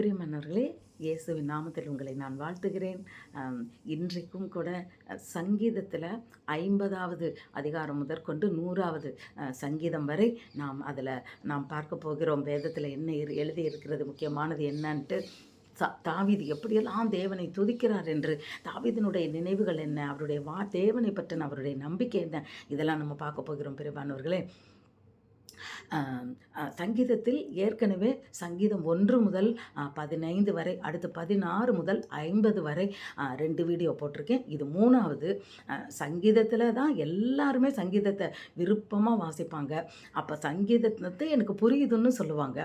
பிரியமன்னர்களே இயேசுவின் நாமத்தில் உங்களை நான் வாழ்த்துகிறேன். இன்றைக்கும் கூட சங்கீதத்தில் ஐம்பதாவது அதிகாரம் முதற்கொண்டு நூறாவது சங்கீதம் வரை நாம் அதில் நாம் பார்க்க போகிறோம். வேதத்தில் என்ன இரு- முக்கியமானது என்னன்ட்டு ச எப்படியெல்லாம் தேவனை துதிக்கிறார் என்று தாவீதினுடைய நினைவுகள் என்ன அவருடைய வா தேவனை பற்றின அவருடைய நம்பிக்கை என்ன இதெல்லாம் நம்ம பார்க்க போகிறோம் பெருமானவர்களே சங்கீதத்தில் ஏற்கனவே சங்கீதம் ஒன்று முதல் பதினைந்து வரை அடுத்து பதினாறு முதல் ஐம்பது வரை ரெண்டு வீடியோ போட்டிருக்கேன். இது மூணாவது சங்கீதத்தில் தான் எல்லாருமே சங்கீதத்தை விருப்பமாக வாசிப்பாங்க. அப்போ சங்கீதத்தை எனக்கு புரியுதுன்னு சொல்லுவாங்க.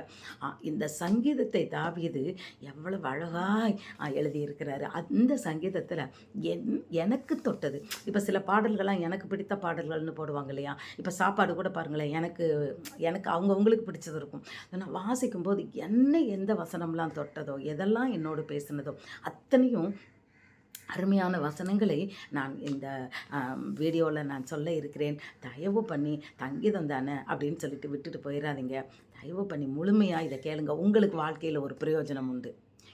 இந்த சங்கீதத்தை தாவியது எவ்வளவு அழகாய் எழுதியிருக்கிறாரு. அந்த சங்கீதத்தில் என் எனக்கு தொட்டது. இப்போ சில பாடல்கள்லாம் எனக்கு பிடித்த பாடல்கள்னு போடுவாங்க இல்லையா? இப்போ சாப்பாடு கூட பாருங்களேன் எனக்கு எனக்கு அவங்கவுங்களுக்கு பிடிச்சது இருக்கும். நான் வாசிக்கும்போது என்ன எந்த வசனம்லாம் தொட்டதோ எதெல்லாம் என்னோடு பேசினதோ அத்தனையும் அருமையான வசனங்களை நான் இந்த வீடியோவில் நான் சொல்ல இருக்கிறேன். தயவு பண்ணி தங்கிதம் தானே அப்படின்னு சொல்லிட்டு விட்டுட்டு போயிடாதீங்க தயவு பண்ணி முழுமையாக இதை கேளுங்க. உங்களுக்கு வாழ்க்கையில் ஒரு பிரயோஜனம் உண்டு.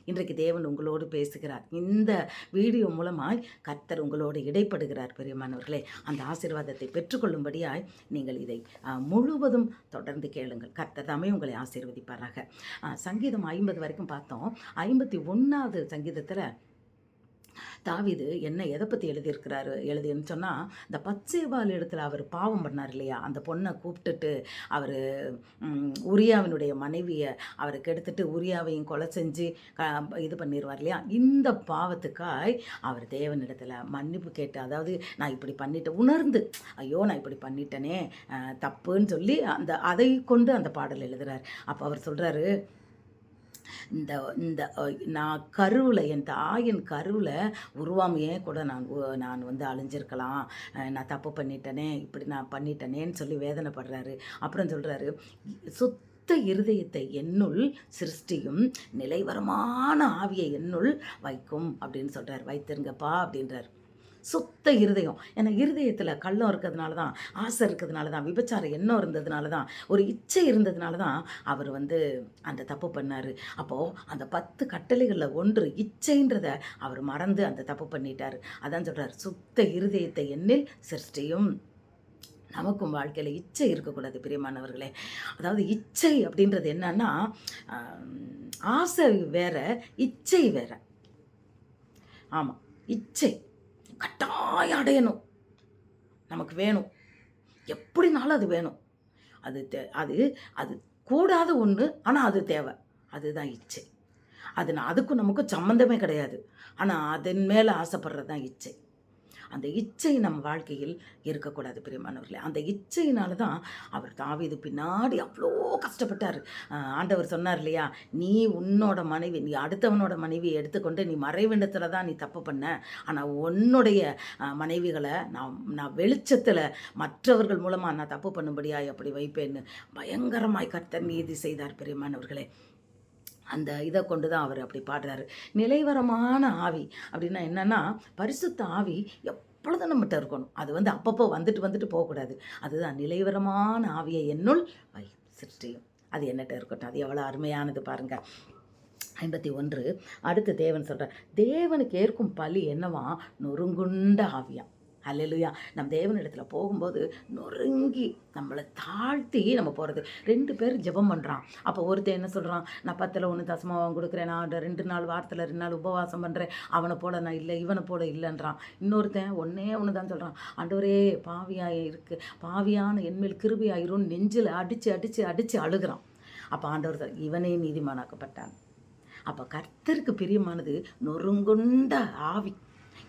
இன்றைக்கு தேவன் உங்களோடு பேசுகிறார். இந்த வீடியோ மூலமாய் கர்த்தர் உங்களோடு இடைப்படுகிறார் பெரியமானவர்களே. அந்த ஆசீர்வாதத்தை பெற்றுக்கொள்ளும்படியாய் நீங்கள் இதை முழுவதும் தொடர்ந்து கேளுங்கள். கர்த்தர் தாமே உங்களை ஆசீர்வதிப்பாராக. சங்கீதம் ஐம்பது வரைக்கும் பார்த்தோம். ஐம்பத்தி ஒன்றாவது சங்கீதத்தில் தாவிது என்ன எதை பற்றி எழுதியிருக்கிறாரு எழுதின்னு சொன்னால் இந்த பச்சைவால் இடத்துல அவர் பாவம் பண்ணார் இல்லையா? அந்த பொண்ணை கூப்பிட்டுட்டு அவர் உரியாவினுடைய மனைவியை அவருக்கு எடுத்துட்டு உரியாவையும் கொலை செஞ்சு க இது பண்ணிடுவார் இல்லையா? இந்த பாவத்துக்காய் அவர் தேவனிடத்தில் மன்னிப்பு கேட்டு அதாவது நான் இப்படி பண்ணிட்டேன் உணர்ந்து ஐயோ நான் இப்படி பண்ணிட்டேனே தப்புன்னு சொல்லி அந்த அதை கொண்டு அந்த பாடல் எழுதுகிறார் அப்போ அவர் சொல்கிறாரு இந்த இந்த நான் கருவில் என் தாயின் கருவில் உருவாமையே கூட நான் நான் வந்து அழிஞ்சிருக்கலாம். நான் தப்பு பண்ணிட்டேனே இப்படி நான் பண்ணிட்டேனேன்னு சொல்லி வேதனைப்படுறாரு. அப்புறம் சொல்கிறாரு சுத்த இருதயத்தை என்னுள் சிருஷ்டியும் நிலைவரமான ஆவியை என்னுள் வைக்கும் அப்படின்னு சொல்கிறார் வைத்திருங்கப்பா அப்படின்றார். சுத்த இருதயம். ஏன்னா இருதயத்தில் கள்ளம் இருக்கிறதுனால தான் ஆசை இருக்கிறதுனால தான் விபச்சாரம் எண்ணம் இருந்ததுனால தான் ஒரு இச்சை இருந்ததுனால தான் அவர் வந்து அந்த தப்பு பண்ணார். அப்போது அந்த பத்து கட்டளைகளில் ஒன்று இச்சைன்றத அவர் மறந்து அந்த தப்பு பண்ணிட்டார். அதான் சொல்கிறார் சுத்த இருதயத்தை எண்ணில் சிருஷ்டியும் நமக்கும் வாழ்க்கையில் இச்சை இருக்கக்கூடாது பிரியமானவர்களே. அதாவது இச்சை அப்படின்றது என்னன்னா ஆசை வேற இச்சை வேற. ஆமாம் இச்சை. கட்டாயம் அடையணும். நமக்கு வேணும். எப்படினாலும் அது வேணும். அது தே அது அது கூடாத ஒன்று ஆனால் அது தேவை. அதுதான் இச்சை. அது நான் அதுக்கும் நமக்கும் சம்மந்தமே கிடையாது. ஆனால் அதன் மேலே ஆசைப்படுறது தான் இச்சை. அந்த இச்சை நம் வாழ்க்கையில் இருக்கக்கூடாது பிரியமானவர்களே. அந்த இச்சையினால தான் அவர் தாவிது பின்னாடி அவ்வளோ கஷ்டப்பட்டார். ஆண்டவர் சொன்னார் இல்லையா? நீ உன்னோட மனைவி நீ அடுத்தவனோட மனைவியை எடுத்துக்கொண்டு நீ மறைவிடத்தில் தான் நீ தப்பு பண்ண. ஆனால் உன்னுடைய மனைவிகளை நான் நான் வெளிச்சத்தில் மற்றவர்கள் மூலமாக நான் தப்பு பண்ணும்படியாய் அப்படி வைப்பேன்னு பயங்கரமாய் கர்த்தர் நீதி செய்தார் பெரியமானவர்களே. அந்த இதை கொண்டு தான் அவர் அப்படி பாடுறாரு. நிலைவரமான ஆவி அப்படின்னா என்னன்னா பரிசுத்த ஆவி எப்பொழுதும் நம்மகிட்ட இருக்கணும். அது வந்து அப்பப்போ வந்துட்டு வந்துட்டு போகக்கூடாது. அதுதான் நிலைவரமான ஆவியை என்னுள் வை சிருஷ்டியும் அது என்னட்ட இருக்கட்டும். அது எவ்வளோ அருமையானது பாருங்க. ஐம்பத்தி ஒன்று அடுத்து தேவன் சொல்கிறார் தேவனுக்கு ஏற்கும் பலி என்னவா? நொறுங்குண்ட ஆவியாம் அல்லையா நம்ம தேவனிடத்தில் போகும்போது நொறுங்கி நம்மளை தாழ்த்தி நம்ம போகிறது ரெண்டு பேர் ஜெபம் பண்ணுறான் அப்போ ஒருத்தன் என்ன சொல்கிறான் நான் பத்தில் ஒன்று தசமாவன் கொடுக்குறேன். நான் ரெண்டு நாள் வாரத்தில் ரெண்டு நாள் உபவாசம் பண்ணுறேன் அவனை போல நான் இல்லை இவனை போல இல்லைன்றான். இன்னொருத்தன் ஒன்றே ஒன்று தான் சொல்கிறான் ஆண்டவரே பாவியாக இருக்கு. பாவியான என்மேல் கிருபியாயிரும். நெஞ்சில் அடித்து அடித்து அடித்து அழுகிறான். அப்போ ஆண்டவர் இவனே நீதிமானாக்கப்பட்டான். அப்போ கர்த்தருக்கு பிரியமானது நொறுங்குண்ட ஆவி.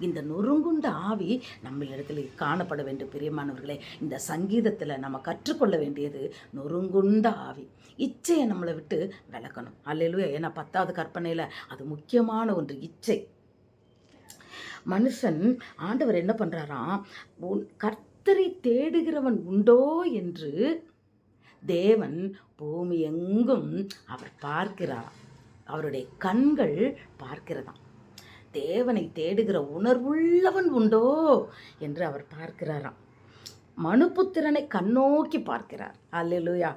இந்த நொறுங்குண்ட ஆவி நம்ம இடத்துல காணப்பட வேண்டும் பிரியமானவர்களே. இந்த சங்கீதத்தில் நம்ம கற்றுக்கொள்ள வேண்டியது நொறுங்குண்ட ஆவி. இச்சையை நம்மளை விட்டு விளக்கணும் அல்லையிலும் ஏன்னா பத்தாவது கற்பனையில் அது முக்கியமான ஒன்று இச்சை. மனுஷன் ஆண்டவர் என்ன பண்ணுறாராம் உன் கர்த்தரை தேடுகிறவன் உண்டோ என்று தேவன் பூமி எங்கும் அவர் பார்க்கிறார். அவருடைய கண்கள் பார்க்கிறதாம். தேவனை தேடுகிற உணர்வுள்ளவன் உண்டோ என்று அவர் பார்க்கிறாராம். மனுபுத்திரனை கண்ணோக்கி பார்க்கிறார். அல்லேலூயா.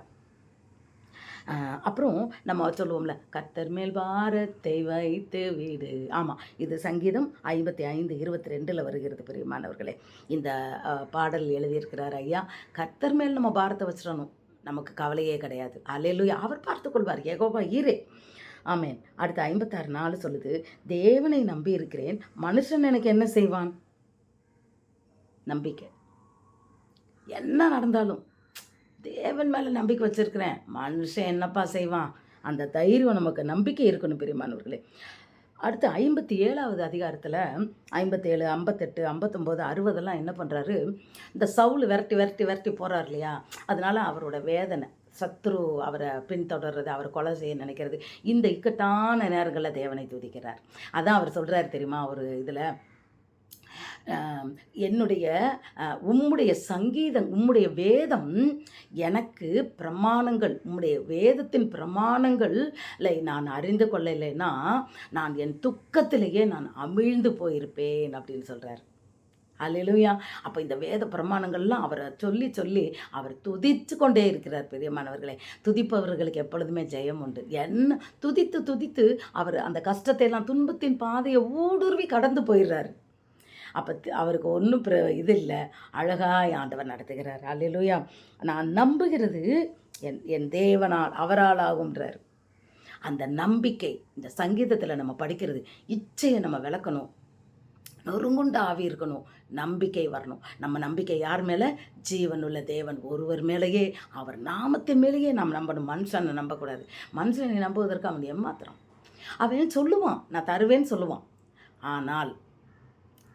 அப்புறம் நம்ம சொல்லுவோம்ல கத்தர் மேல் பாரத்தை வைத்து வீடு. ஆமாம் இது சங்கீதம் ஐம்பத்தி ஐந்து இருபத்தி ரெண்டில் வருகிறது பிரியமானவர்களே. இந்த பாடல் எழுதியிருக்கிறார் ஐயா கத்தர் மேல் நம்ம பாரத்தை வச்சிடணும். நமக்கு கவலையே கிடையாது. அலையிலுயா அவர் பார்த்துக்கொள்வார் ஏகோபா ஈரே ஆமேன். அடுத்து ஐம்பத்தாறு நாள் சொல்லுது தேவனை நம்பி இருக்கிறேன் மனுஷன் எனக்கு என்ன செய்வான்? நம்பிக்கை. என்ன நடந்தாலும் தேவன் மேலே நம்பிக்கை வச்சிருக்கிறேன் மனுஷன் என்னப்பா செய்வான்? அந்த தைரியம் நமக்கு நம்பிக்கை இருக்கணும் பெரியமானவர்களே. அடுத்து ஐம்பத்தி ஏழாவது அதிகாரத்தில் ஐம்பத்தேழு ஐம்பத்தெட்டு ஐம்பத்தொம்போது அறுபதெல்லாம் என்ன பண்ணுறாரு இந்த சவுல் விரட்டி விரட்டி விரட்டி போகிறார் இல்லையா? அதனால் அவரோட வேதனை. சத்ரு அவரை பின்தொடர்றது அவரை கொலை செய்ய நினைக்கிறது இந்த இக்கட்டான நேரங்களில் தேவனை துதிக்கிறார். அதான் அவர் சொல்கிறார் தெரியுமா? ஒரு இதில் என்னுடைய உம்முடைய சங்கீதம் உம்முடைய வேதம் எனக்கு பிரமாணங்கள் உம்முடைய வேதத்தின் பிரமாணங்களை நான் அறிந்து கொள்ளலைன்னா நான் என் துக்கத்திலேயே நான் அமிழ்ந்து போயிருப்பேன் அப்படின்னு சொல்கிறார் அல்லேலூயா அப்போ இந்த வேத பிரமாணங்கள்லாம் அவரை சொல்லி சொல்லி அவர் துதித்து கொண்டே இருக்கிறார் பெரியமானவர்களே துதிப்பவர்களுக்கு எப்பொழுதுமே ஜெயம் உண்டு. என்ன துதித்து துதித்து அவர் அந்த கஷ்டத்தை எல்லாம் துன்பத்தின் பாதையை ஊடுருவி கடந்து போயிடுறாரு. அப்போ அவருக்கு ஒன்றும் பிர இது இல்லை. அழகாய் ஆண்டவர் நடத்துகிறார். அல்லேலூயா நான் நம்புகிறது என் என் தேவனால் அவரால் ஆகுன்றார் அந்த நம்பிக்கை இந்த சங்கீதத்தில் நம்ம படிக்கிறது இச்சையை நம்ம விளக்கணும். நொறுங்குண்ட ஆவி இருக்கணும். நம்பிக்கை வரணும். நம்ம நம்பிக்கை யார் மேலே? ஜீவனுள்ள தேவன் ஒருவர் மேலேயே. அவர் நாமத்தின் மேலேயே நாம் நம்பணும். மனுஷனை நம்பக்கூடாது. மனுஷனை நம்புவதற்கு அவன் ஏமாத்திரம் அவன் சொல்லுவான்? நான் தருவேன்னு சொல்லுவான். ஆனால்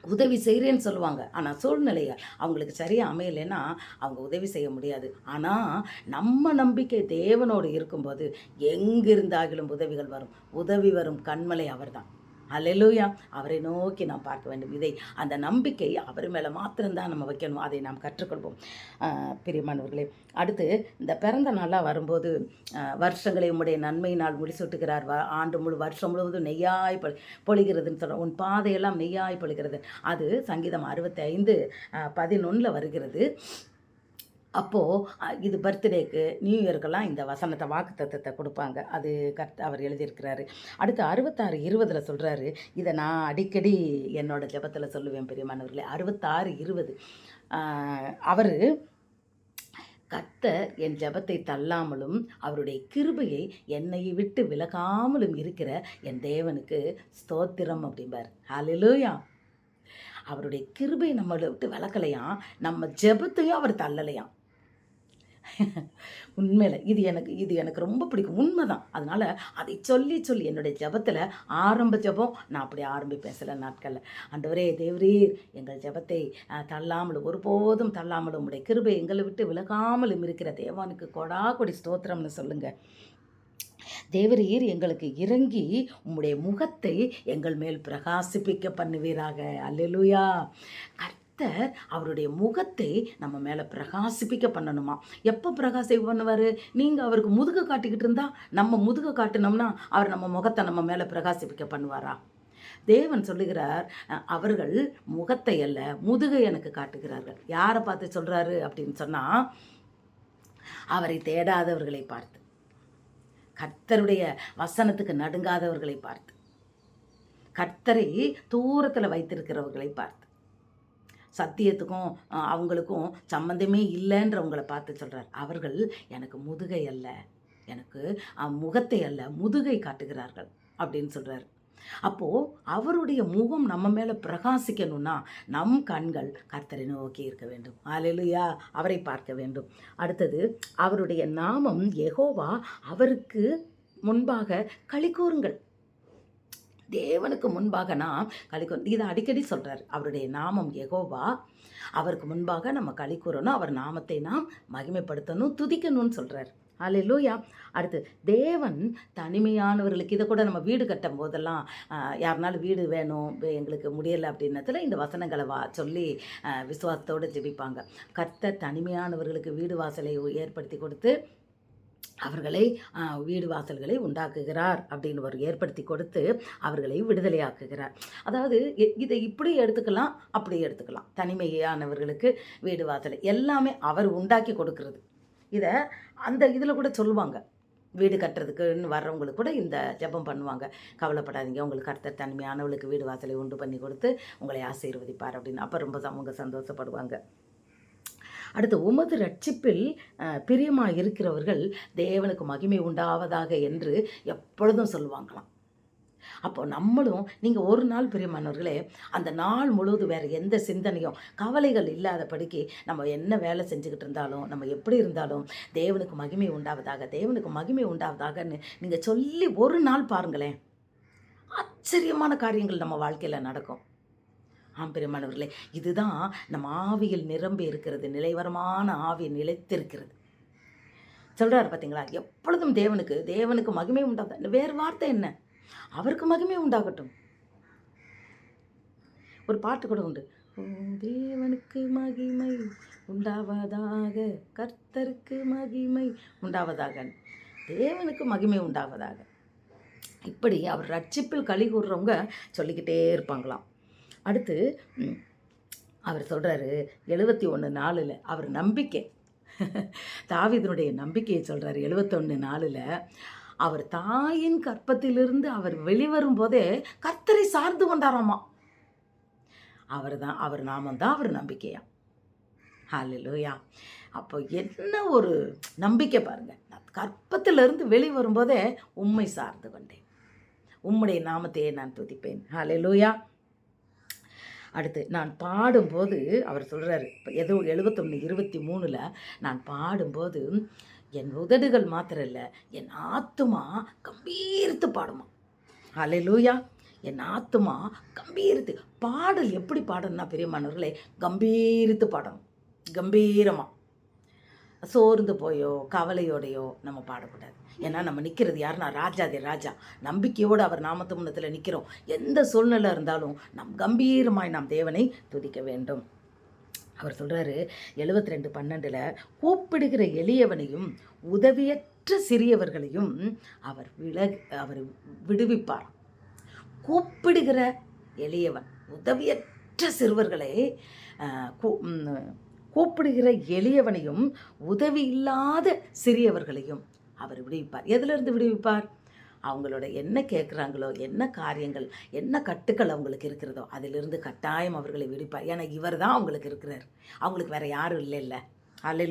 உதவி செய்கிறேன்னு சொல்லுவாங்க. ஆனால் சூழ்நிலைகள் அவங்களுக்கு சரியாக அமையலைன்னா அவங்க உதவி செய்ய முடியாது. ஆனால் நம்ம நம்பிக்கை தேவனோடு இருக்கும்போது எங்கிருந்தாகிலும் உதவிகள் வரும். உதவி வரும் கண்மலை அவர்தான். அல்லேலூயா அவரை நோக்கி நாம் பார்க்க வேண்டும். இதை அந்த நம்பிக்கை அவர் மேலே மாத்திரம்தான் நம்ம வைக்கணும். அதை நாம் கற்றுக்கொள்வோம். பிரியமானவர்களே அடுத்து இந்த பிறந்த நாளாக வரும்போது வருஷங்களை உம்முடைய நன்மையினால் முடிசூட்டுகிறார். வ ஆண்டு முழு வருஷம் முழுவதும் நெய்யாய் பொ பொழிகிறதுன்னு சொல்கிறோம் உன் பாதையெல்லாம் நெய்யாய் பொழிகிறது. அது சங்கீதம் அறுபத்தி ஐந்து பதினொன்றில் வருகிறது. அப்போது இது பர்த்டேக்கு நியூ இயர்க்கெல்லாம் இந்த வசனத்தை வாக்கு தத்துவத்தை கொடுப்பாங்க. அது கர்த்த அவர் எழுதியிருக்கிறாரு. அடுத்து அறுபத்தாறு இருபதில் சொல்கிறாரு இதை நான் அடிக்கடி என்னோட ஜெபத்தில் சொல்லுவேன் பெரியமானவர்களே அறுபத்தாறு இருபது. அவர் கத்த என் ஜெபத்தை தள்ளாமலும் அவருடைய கிருபையை என்னை விட்டு விலகாமலும் இருக்கிற என் தேவனுக்கு ஸ்தோத்திரம் அப்படிம்பார். ஹலிலூயா அவருடைய கிருபை நம்மளை விட்டு விளக்கலையாம் நம்ம ஜெபத்தையும் அவர் தள்ளலையாம். உண்மையில் இது எனக்கு இது எனக்கு ரொம்ப பிடிக்கும். உண்மை தான் அதனால் அதை சொல்லி சொல்லி என்னுடைய ஜெபத்தில் ஆரம்ப ஜெபம் நான் அப்படி ஆரம்பிப்பேன் சில நாட்களில். ஆண்டவரே தேவரீர் எங்கள் ஜெபத்தை தள்ளாமல் தள்ளாமலும் ஒருபோதும் தள்ளாமலும் உங்களுடைய கிருபை எங்களை விட்டு விலகாமலும் இருக்கிற தேவானுக்கு கொடா கொடி ஸ்தோத்திரம்னு சொல்லுங்கள் தேவரீர் எங்களுக்கு இறங்கி உம்முடைய முகத்தை எங்கள் மேல் பிரகாசிப்பிக்க பண்ணுவீராக. அல்லேலூயா. கர்த்தர் அவருடைய முகத்தை நம்ம மேலே பிரகாசிப்பிக்க பண்ணணுமா? எப்போ பிரகாசிக்க பண்ணுவார்? நீங்கள் அவருக்கு முதுக காட்டிக்கிட்டு இருந்தால் நம்ம முதுக காட்டினோம்னா அவர் நம்ம முகத்தை நம்ம மேலே பிரகாசிப்பிக்க பண்ணுவாரா? தேவன் சொல்லுகிறார் அவர்கள் முகத்தை அல்ல முதுகை எனக்கு காட்டுகிறார்கள். யாரை பார்த்து சொல்கிறாரு அப்படின்னு சொன்னால் அவரை தேடாதவர்களை பார்த்து. கர்த்தருடைய வசனத்துக்கு நடுங்காதவர்களை பார்த்து. கர்த்தரை தூரத்தில் வைத்திருக்கிறவர்களை பார்த்து. சத்தியத்துக்கும் அவங்களுக்கும் சம்மந்தமே இல்லைன்றவங்களை பார்த்து சொல்கிறார் அவர்கள் எனக்கு முதுகை அல்ல. எனக்கு முகத்தை அல்ல முதுகை காட்டுகிறார்கள் அப்படின்னு சொல்கிறார் அப்போது அவருடைய முகம் நம்ம மேலே பிரகாசிக்கணும்னா நம் கண்கள் கர்த்தரை நோக்கி இருக்க வேண்டும். அல்லேலூயா அவரை பார்க்க வேண்டும். அடுத்தது அவருடைய நாமம் எகோவா அவருக்கு முன்பாக களி கூறுங்கள். தேவனுக்கு முன்பாக நாம் களி இதை அடிக்கடி சொல்கிறார் அவருடைய நாமம் எகோவா அவருக்கு முன்பாக நம்ம களி கூறணும். அவர் நாமத்தை நாம் மகிமைப்படுத்தணும் துதிக்கணும்னு சொல்கிறார் அல்லேலூயா அடுத்து தேவன் தனிமையானவர்களுக்கு இதை கூட நம்ம வீடு கட்டும் போதெல்லாம் யாருனாலும் வீடு வேணும் எங்களுக்கு முடியலை அப்படின்னத்துல இந்த வசனங்களை வா சொல்லி விசுவாசத்தோடு ஜெபிப்பாங்க. கர்த்தர் தனிமையானவர்களுக்கு வீடு வாசலை ஏற்படுத்தி கொடுத்து அவர்களை வீடு வாசல்களை உண்டாக்குகிறார் அப்படின்னு ஒரு ஏற்படுத்தி கொடுத்து அவர்களை விடுதலையாக்குகிறார். அதாவது இதை இப்படி எடுத்துக்கலாம் அப்படி எடுத்துக்கலாம். தனிமையானவர்களுக்கு வீடு வாசல் எல்லாமே அவர் உண்டாக்கி கொடுக்கறது. இதை அந்த இதில் கூட சொல்லுவாங்க. வீடு கட்டுறதுக்குன்னு வர்றவங்களுக்கு கூட இந்த ஜெபம் பண்ணுவாங்க. கவலைப்படாதீங்க உங்களுக்கு கர்த்தர் தனிமையானவளுக்கு வீடு வாசலை உண்டு பண்ணி கொடுத்து உங்களை ஆசீர்வதிப்பார் அப்படின்னு. அப்போ ரொம்ப அவங்க சந்தோஷப்படுவாங்க. அடுத்து உமது ரட்சிப்பில் பிரியமாக இருக்கிறவர்கள் தேவனுக்கு மகிமை உண்டாவதாக என்று எப்பொழுதும் சொல்லுவாங்களாம். அப்போ நம்மளும் நீங்கள் ஒரு நாள் பிரியமானவர்களே அந்த நாள் முழுவதும் வேறு எந்த சிந்தனையும் கவலைகள் இல்லாதபடிக்கு நம்ம என்ன வேலை செஞ்சுக்கிட்டு இருந்தாலும் நம்ம எப்படி இருந்தாலும் தேவனுக்கு மகிமை உண்டாவதாக தேவனுக்கு மகிமை உண்டாவதாகன்னு நீங்கள் சொல்லி ஒரு நாள் பாருங்களேன். ஆச்சரியமான காரியங்கள் நம்ம வாழ்க்கையில் நடக்கும். ஆம் இதுதான் நம்ம ஆவியில் நிரம்பி இருக்கிறது நிலைவரமான ஆவி நிலைத்திருக்கிறது. சொல்கிறார் பார்த்தீங்களா எப்பொழுதும் தேவனுக்கு தேவனுக்கு மகிமை உண்டாகுது வேறு வார்த்தை என்ன? அவருக்கு மகிமை உண்டாகட்டும். ஒரு பாட்டு கூட உண்டு. தேவனுக்கு மகிமை உண்டாவதாக கர்த்தருக்கு மகிமை உண்டாவதாக. தேவனுக்கு மகிமை உண்டாவதாக. இப்படி அவர் ரட்சிப்பில் கழி கூறுறவங்க சொல்லிக்கிட்டே இருப்பாங்களாம். அடுத்து அவர் சொல்கிறாரு எழுபத்தி ஒன்று நாளில் அவர் நம்பிக்கை. தாவிதனுடைய நம்பிக்கையை சொல்கிறாரு எழுபத்தொன்று நாலில் அவர் தாயின் கற்பத்திலிருந்து அவர் வெளிவரும் போதே கர்த்தரை சார்ந்து கொண்டாராமா. அவர் தான் அவர் நாமம் தான் அவர் நம்பிக்கையா. ஹாலிலூயா அப்போ என்ன ஒரு நம்பிக்கை பாருங்க. நான் கற்பத்திலிருந்து வெளிவரும்போதே உண்மை சார்ந்து கொண்டேன். உம்முடைய நாமத்தையே நான் துதிப்பேன். ஹாலிலூயா அடுத்து நான் பாடும்போது அவர் சொல்கிறாரு இப்போ எதோ எழுபத்தொன்று இருபத்தி மூணில் நான் பாடும்போது என் உதடுகள் மாத்திரம் இல்லை என் ஆத்துமா கம்பீர்த்து பாடுமா. ஹalleluya. என் ஆத்துமா கம்பீரித்து பாடல் எப்படி பாடணும்னா பெரியமானவர்களே கம்பீரித்து பாடணும். கம்பீரமாக சோர்ந்து போயோ கவலையோடையோ நம்ம பாடக்கூடாது. ஏன்னா நம்ம நிற்கிறது யாருன்னா ராஜாதி ராஜா. நம்பிக்கையோடு அவர் நாமத்து முன்னத்தில் நிற்கிறோம் எந்த சூழ்நிலை இருந்தாலும் நம் கம்பீரமாய் நாம் தேவனை துதிக்க வேண்டும். அவர் சொல்கிறாரு எழுபத்தி ரெண்டு பன்னெண்டில் கூப்பிடுகிற எளியவனையும் உதவியற்ற சிறியவர்களையும் அவர் விலகு அவர் விடுவிப்பார். கூப்பிடுகிற எளியவன் உதவியற்ற சிறுவர்களை கூ- கூப்பிடுகிற எளியவனையும் உதவி இல்லாத சிறியவர்களையும் அவர் விடுவிப்பார். எதிலிருந்து விடுவிப்பார்? அவங்களோட என்ன கேட்குறாங்களோ என்ன காரியங்கள் என்ன கட்டுக்கள் அவங்களுக்கு இருக்கிறதோ அதிலிருந்து கட்டாயம் அவர்களை விடுப்பார் ஏன்னா இவர் தான் அவங்களுக்கு இருக்கிறார். அவங்களுக்கு வேறு யாரும் இல்லை இல்லை அல்ல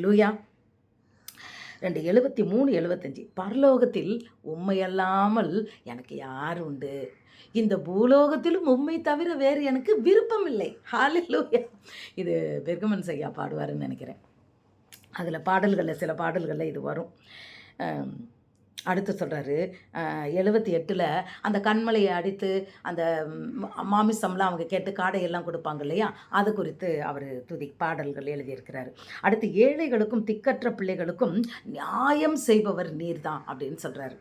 ரெண்டு எழுபத்தி மூணு எழுபத்தஞ்சி பரலோகத்தில் உண்மையல்லாமல் எனக்கு யார் உண்டு? இந்த பூலோகத்திலும் உண்மை தவிர வேறு எனக்கு விருப்பம் இல்லை ஹalleluya. இது பெர்கமன் ஐயா பாடுவாருன்னு நினைக்கிறேன். அதில் பாடல்களில் சில பாடல்களில் இது வரும். அடுத்து சொல்கிறாரு எழுபத்தி எட்டில் அந்த கண்மலையை அடித்து அந்த மாமிசம்லாம் அவங்க கேட்டு காடையெல்லாம் கொடுப்பாங்க இல்லையா? அது குறித்து அவர் துதி பாடல்கள் எழுதியிருக்கிறாரு. அடுத்து ஏழைகளுக்கும் திக்கற்ற பிள்ளைகளுக்கும் நியாயம் செய்பவர் நீர்தான் அப்படின்னு சொல்கிறாரு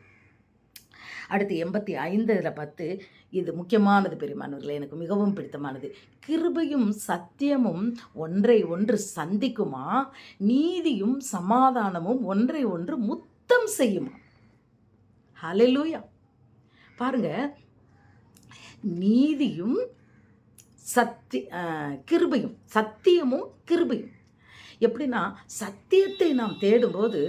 அடுத்து எண்பத்தி ஐந்தில் பத்து இது முக்கியமானது பெரியமானவர்களே எனக்கு மிகவும் பிடித்தமானது. கிருபையும் சத்தியமும் ஒன்றை ஒன்று சந்திக்குமா? நீதியும் சமாதானமும் ஒன்றை ஒன்று முத்தம் செய்யுமா? ஹலலூயா பாருங்க நீதியும் சத்தி கிருபையும் சத்தியமும் கிருபையும். எப்படின்னா சத்தியத்தை நாம் தேடும்போது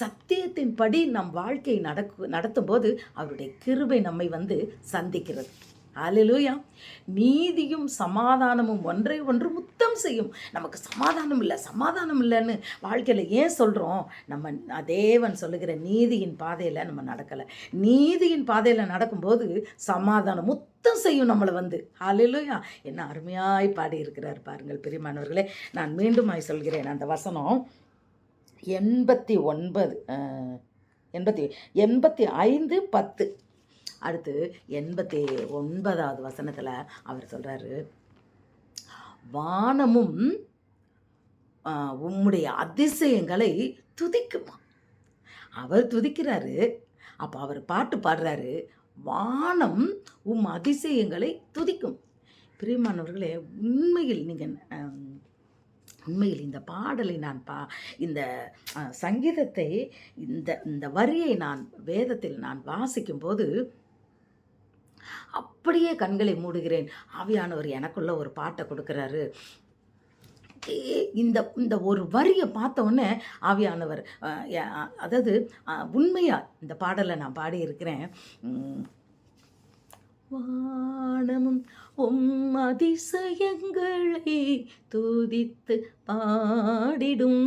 சத்தியத்தின் படி நம் வாழ்க்கையை நடக்கு நடத்தும்போது அவருடைய கிருபை நம்மை வந்து சந்திக்கிறது. அலலூயா நீதியும் சமாதானமும் ஒன்றை ஒன்று முத்தம் செய்யும். நமக்கு சமாதானம் இல்லை சமாதானம் இல்லைன்னு வாழ்க்கையில் ஏன் சொல்கிறோம் நம்ம தேவன் சொல்லுகிற நீதியின் பாதையில் நம்ம நடக்கலை. நீதியின் பாதையில் நடக்கும்போது சமாதானம் முத்தம் செய்யும் நம்மளை வந்து. அலலூயா என்ன அருமையாய் பாடி இருக்கிறார் பாருங்கள் பிரியமானவர்களே. நான் மீண்டுமாய் சொல்கிறேன் அந்த வசனம். எண்பத்தி ஒன்பது எண்பத்தி எண்பத்தி ஐந்து பத்து. அடுத்து எண்பத்தி ஒன்பதாவது வசனத்தில் அவர் சொல்கிறாரு வானமும் உம்முடைய அதிசயங்களை துதிக்குமா? அவர் துதிக்கிறாரு. அப்போ அவர் பாட்டு பாடுறாரு வானம் உம் அதிசயங்களை துதிக்கும். பிரியமானவர்களே உண்மையில் நீங்கள் உண்மையில் இந்த பாடலை நான் பா இந்த சங்கீதத்தை இந்த இந்த வரியை நான் வேதத்தில் நான் வாசிக்கும்போது அப்படியே கண்களை மூடுகிறேன். ஆவியானவர் எனக்குள்ள ஒரு பாட்டை கொடுக்குறாரு. இந்த இந்த ஒரு வரியை பார்த்தோன்னே ஆவியானவர் அதாவது உண்மையாக இந்த பாடலை நான் பாடியிருக்கிறேன் உம், வானமும் உம் அதிசயங்களை துதித்து பாடிடும்.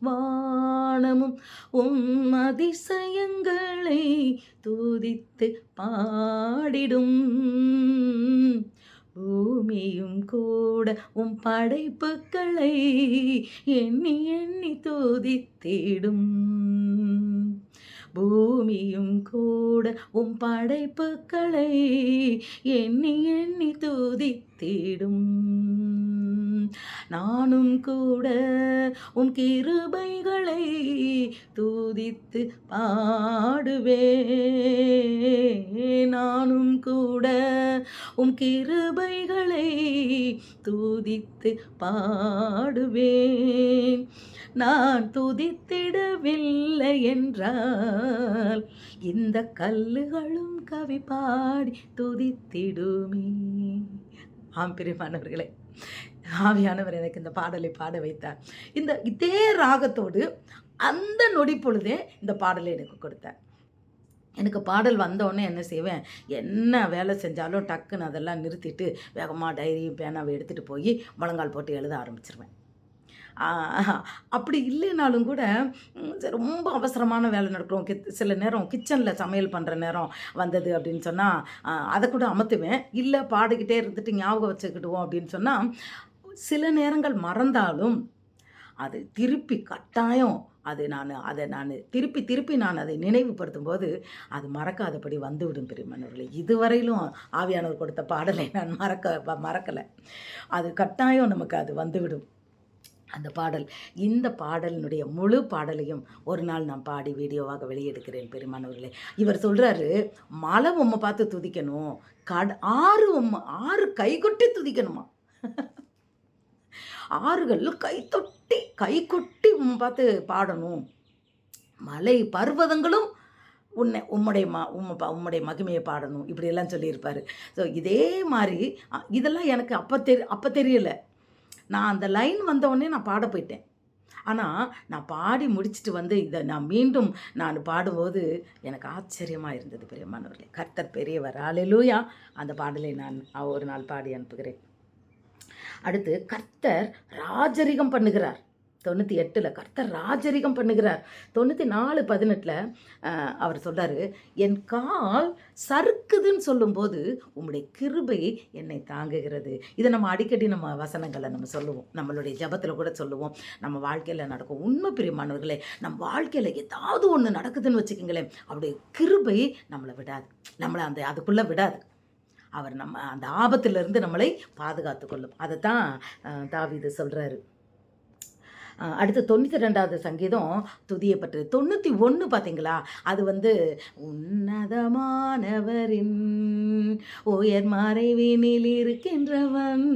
வானமும் உம் அதிசயங்களை துதித்து பாடிடும். பூமியும் கூட உம் படைப்புகளை எண்ணி எண்ணி துதித்திடும். பூமியும் கூட உம் படைப்புகளை எண்ணி எண்ணி தூதித்திடும். நானும் கூட உம் கிருபைகளை தூதித்து பாடுவே நானும் கூட உம் கிருபைகளை தூதித்து பாடுவேன். நான் துதித்திடவில்லை என்றால் இந்த கல்லுகளும் கவி பாடி துதித்திடுமே. ஆம் பிரிமானவர்களே ஆவியானவர் எனக்கு இந்த பாடலை பாட வைத்தார். இந்த இதே ராகத்தோடு அந்த நொடி பொழுதே இந்த பாடலை எனக்கு கொடுத்தார். எனக்கு பாடல் வந்தோடனே என்ன செய்வேன்? என்ன வேலை செஞ்சாலும் டக்குன்னு அதெல்லாம் நிறுத்திட்டு வேகமாக டைரியும் பேனாவை எடுத்துகிட்டு போய் முழங்கால் போட்டு எழுத ஆரம்பிச்சிருவேன். அப்படி இல்லைனாலும் கூட சரி, ரொம்ப அவசரமான வேலை நடக்கிறோம் கித் சில நேரம் கிச்சனில் சமையல் பண்ணுற நேரம் வந்தது அப்படின்னு சொன்னால் அதை கூட அமர்த்துவேன். இல்லை பாடிக்கிட்டே இருந்துட்டு ஞாபகம் வச்சுக்கிடுவோம் அப்படின்னு சொன்னால் சில நேரங்கள் மறந்தாலும் அது திருப்பி கட்டாயம் அது நான் அதை நான் திருப்பி திருப்பி நான் அதை நினைவுபடுத்தும் போது அது மறக்காதபடி வந்துவிடும் பெரியமன்னர்களே இதுவரையிலும் ஆவியானவர் கொடுத்த பாடலை நான் மறக்க மறக்கலை. அது கட்டாயம் நமக்கு அது வந்துவிடும். அந்த பாடல் இந்த பாடலினுடைய முழு பாடலையும் ஒரு நாள் நான் பாடி வீடியோவாக வெளியெடுக்கிறேன் பெருமானவர்களே இவர் சொல்கிறாரு மலை உம்மை பார்த்து துதிக்கணும். கட ஆறு உம்மை ஆறு கைகொட்டி துதிக்கணுமா? ஆறுகள் கை தொட்டி கை கொட்டி பார்த்து பாடணும். மலை பர்வதங்களும் உன்னை உம்முடைய ம உம்ம உம்முடைய மகிமையை பாடணும். இப்படியெல்லாம் சொல்லியிருப்பார். ஸோ இதே மாதிரி இதெல்லாம் எனக்கு அப்போ தெரி அப்போ தெரியல. நான் அந்த லைன் வந்தவுடனே நான் பாட போயிட்டேன். ஆனால் நான் பாடி முடிச்சுட்டு வந்து இதை நான் மீண்டும் நான் பாடும்போது எனக்கு ஆச்சரியமாக இருந்தது பெரியம்மானவர்களே கர்த்தர் பெரியவர். ஆளிலூயா அந்த பாடலை நான் ஒரு நாள் பாடி அனுப்புகிறேன். அடுத்து கர்த்தர் ராஜரிகம் பண்ணுகிறார். தொண்ணூற்றி எட்டில் கர்த்தர் ராஜரிகம் பண்ணுகிறார். தொண்ணூற்றி நாலு பதினெட்டில் அவர் சொல்கிறார் என் கால் சறுக்குதுன்னு சொல்லும்போது உம்முடைய கிருபை என்னை தாங்குகிறது. இதை நம்ம அடிக்கடி நம்ம வசனங்களை நம்ம சொல்லுவோம். நம்மளுடைய ஜெபத்தில் கூட சொல்லுவோம். நம்ம வாழ்க்கையில் நடக்கும் உண்மை பிரியமானவர்களே நம் வாழ்க்கையில் ஏதாவது ஒன்று நடக்குதுன்னு வச்சுக்கோங்களேன் அவருடைய கிருபை நம்மளை விடாது. நம்மளை அந்த அதுக்குள்ளே விடாது. அவர் நம்ம அந்த ஆபத்திலிருந்து நம்மளை பாதுகாத்து கொள்ளும். அதை தான் தாவிது சொல்கிறாரு அடுத்து தொண்ணூற்றி ரெண்டாவது சங்கீதம் துதியை பற்று தொண்ணூற்றி ஒன்று பார்த்தீங்களா அது வந்து உன்னதமானவரின் உயர் மறைவினில் இருக்கின்றவன்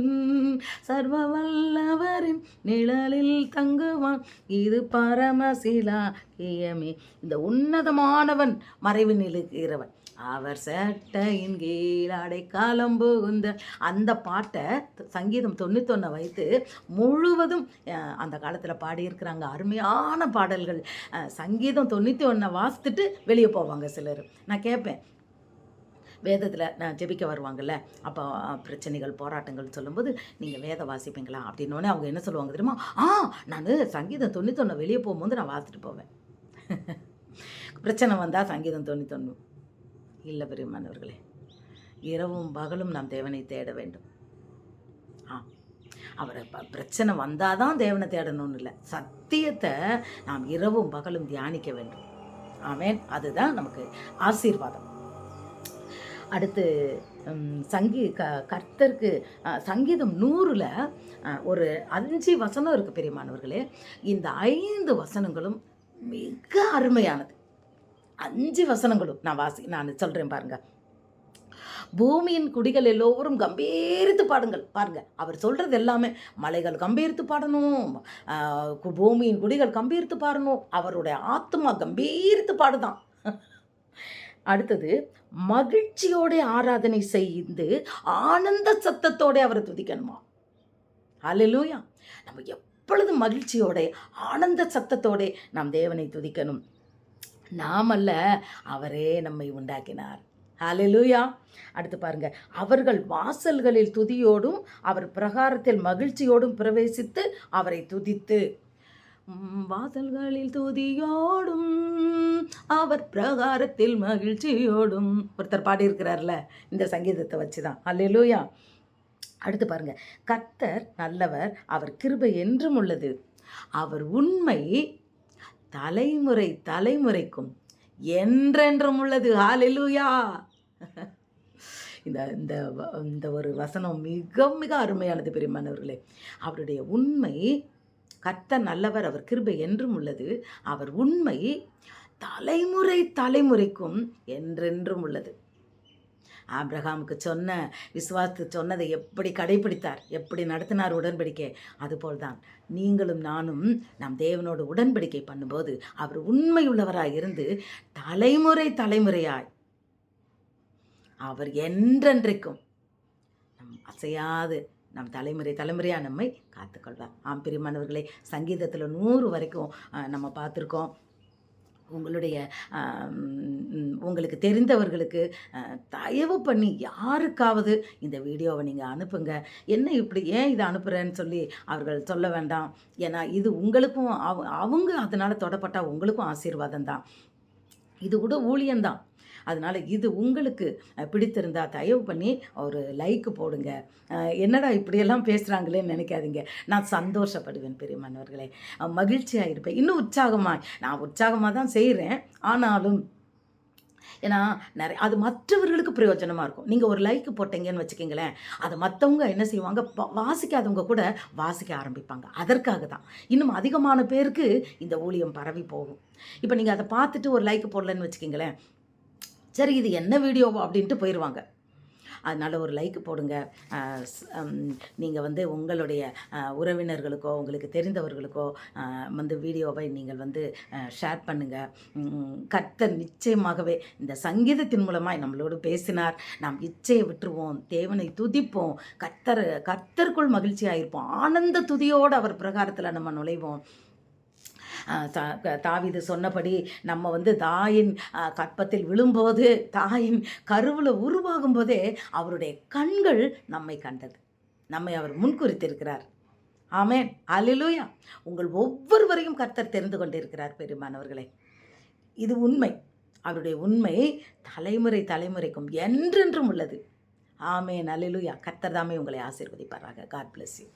சர்வ வல்லவரின் நிழலில் தங்குவான். இது பரமசிலா கியமே. இந்த உன்னதமானவன் மறைவினில் இருக்கிறவன். அவர் சட்டையின் கீழ் அடைக்காலம் புகுந்த அந்த பாட்டை சங்கீதம் தொண்ணூத்தொன்னை வைத்து முழுவதும் அந்த காலத்தில் பாடியிருக்கிறாங்க. அருமையான பாடல்கள். சங்கீதம் தொண்ணூற்றி ஒன்றை வாசித்துட்டு வெளியே போவாங்க சிலர். நான் கேட்பேன் வேதத்தில் நான் ஜெபிக்க வருவாங்கல்ல. அப்போ பிரச்சனைகள் போராட்டங்கள் சொல்லும்போது நீங்கள் வேதம் வாசிப்பீங்களா? அப்படின்னோடனே அவங்க என்ன சொல்லுவாங்க தெரியுமா? ஆ நான் சங்கீதம் தொண்ணூத்தொன்று வெளியே போகும்போது நான் வாசிட்டு போவேன். பிரச்சனை வந்தால் சங்கீதம் தொண்ணூத்தொன்று இல்லை பெரியமானவர்களே இரவும் பகலும் நாம் தேவனை தேட வேண்டும். ஆ அவரை பிரச்சனை வந்தால் தான் தேவனை தேடணும்னு இல்லை. சத்தியத்தை நாம் இரவும் பகலும் தியானிக்க வேண்டும். ஆமேன். அதுதான் நமக்கு ஆசீர்வாதம். அடுத்து சங்கி க கர்த்தருக்கு சங்கீதம் நூறில் ஒரு அஞ்சு வசனம் இருக்குது பெரியமானவர்களே. இந்த ஐந்து வசனங்களும் மிக அருமையானது. அஞ்சு வசனங்களும் நான் வாசி நான் சொல்கிறேன் பாருங்க. பூமியின் குடிகள் எல்லோரும் கம்பீரித்து பாடுங்கள். பாருங்க அவர் சொல்றது எல்லாமே மலைகள் கம்பீரித்து பாடணும் பூமியின் குடிகள் கம்பீரித்து பாடணும் அவருடைய ஆத்மா கம்பீரித்து பாடுதான். அடுத்தது மகிழ்ச்சியோட ஆராதனை செய்து ஆனந்த சத்தத்தோட அவரை துதிக்கணுமா? ஹalleluya. நம்ம எப்பொழுதும் மகிழ்ச்சியோட ஆனந்த சத்தத்தோட நாம் தேவனை துதிக்கணும். நாமல்ல அவரே நம்மை உண்டாக்கினார். ஹalleluya அடுத்து பாருங்க. அவர்கள் வாசல்களில் துதியோடும் அவர் பிரகாரத்தில் மகிழ்ச்சியோடும் பிரவேசித்து அவரை துதித்து. வாசல்களில் துதியோடும் அவர் பிரகாரத்தில் மகிழ்ச்சியோடும். ஒருத்தர் பாடியிருக்கிறார்ல இந்த சங்கீதத்தை வச்சு தான் அல்லேலூயா அடுத்து பாருங்க. கத்தர் நல்லவர் அவர் கிருபை என்றும் உள்ளது. அவர் உண்மை தலைமுறை தலைமுறைக்கும் என்றென்றும் உள்ளது. ஹalleluya இந்த இந்த வ- இந்த ஒரு வசனம் மிக மிக அருமையானது பெரியமானவர்களே. அவருடைய உண்மை கத்த நல்லவர் அவர் கிருபை என்றும் உள்ளது. அவர் உண்மை தலைமுறை தலைமுறைக்கும் என்றென்றும் உள்ளது. ஆப்ரஹாமுக்கு சொன்ன விசுவாசத்து சொன்னதை எப்படி கடைபிடித்தார் எப்படி நடத்தினார் உடன்படிக்கை? அதுபோல்தான். நீங்களும் நானும் நாம் தேவனோடு உடன்படிக்கை பண்ணும்போது அவர் உண்மையுள்ளவராக இருந்து தலைமுறை தலைமுறையாய் அவர் என்றென்றைக்கும் நம் அசையாது நம் தலைமுறை தலைமுறையாக நம்மை காத்துக்கொள்வார். ஆம் பிரியமானவர்களே சங்கீதத்தில் நூறு வரைக்கும் நம்ம பார்த்துருக்கோம். உங்களுடைய உங்களுக்கு தெரிந்தவர்களுக்கு தயவு பண்ணி யாருக்காவது இந்த வீடியோவை நீங்கள் அனுப்புங்க. என்ன இப்படி ஏன் இதை அனுப்புகிறேன்னு சொல்லி அவர்கள் சொல்ல வேண்டாம். ஏன்னா இது உங்களுக்கும் அவ அவங்க அதனால் தொடப்பட்டால் உங்களுக்கும் ஆசீர்வாதம் தான். இது கூட ஊழியம்தான். அதனால் இது உங்களுக்கு பிடித்திருந்தால் பிடித்திருந்தா தயவு பண்ணி ஒரு லைக் போடுங்க. என்னடா இப்படியெல்லாம் பேசுகிறாங்களேன்னு நினைக்காதீங்க. நான் சந்தோஷப்படுவேன் பெரியமானவர்களே. மகிழ்ச்சியாக இருப்பேன். இன்னும் உற்சாகமாக நான் உற்சாகமாக தான் செய்கிறேன் ஆனாலும் ஏன்னா நிறைய அது மற்றவர்களுக்கு பிரயோஜனமாக இருக்கும். நீங்கள் ஒரு லைக் போட்டீங்கன்னு வச்சுக்கிங்களேன் அதை மற்றவங்க என்ன செய்வாங்க? வாசிக்காதவங்க கூட வாசிக்க ஆரம்பிப்பாங்க. அதற்காக தான். இன்னும் அதிகமான பேருக்கு இந்த ஊழியம் பரவி போகும். இப்போ நீங்கள் அதை பார்த்துட்டு ஒரு லைக் போடலன்னு வச்சுக்கிங்களேன் சரி இது என்ன வீடியோவோ அப்படின்ட்டு போயிடுவாங்க அதனால் ஒரு லைக் போடுங்க. நீங்கள் வந்து உங்களுடைய உறவினர்களுக்கோ உங்களுக்கு தெரிந்தவர்களுக்கோ வந்து வீடியோவை நீங்கள் வந்து ஷேர் பண்ணுங்கள் கர்த்தர் நிச்சயமாகவே இந்த சங்கீதத்தின் மூலமாக நம்மளோடு பேசினார். நாம் இச்சையை விட்டுருவோம் தேவனை துதிப்போம். கர்த்தர் கர்த்தருக்குள் மகிழ்ச்சியாக இருப்போம் ஆனந்த துதியோடு அவர் பிரகாரத்தில் நம்ம நுழைவோம். தாவிது சொன்னபடி நம்ம வந்து தாயின் கற்பத்தில் விழும்போது தாயின் கருவில் உருவாகும் போதே அவருடைய கண்கள் நம்மை கண்டது. நம்மை அவர் முன்குறித்திருக்கிறார். ஆமே அலிலுயா உங்கள் ஒவ்வொருவரையும் கர்த்தர் தெரிந்து கொண்டிருக்கிறார் பெருமானவர்களே. இது உண்மை. அவருடைய உண்மை தலைமுறை தலைமுறைக்கும் என்றென்றும் உள்ளது. ஆமேன். அல்லேலூயா. கர்த்தர் தாமே உங்களை ஆசீர்வதிப்பாராக. God bless you.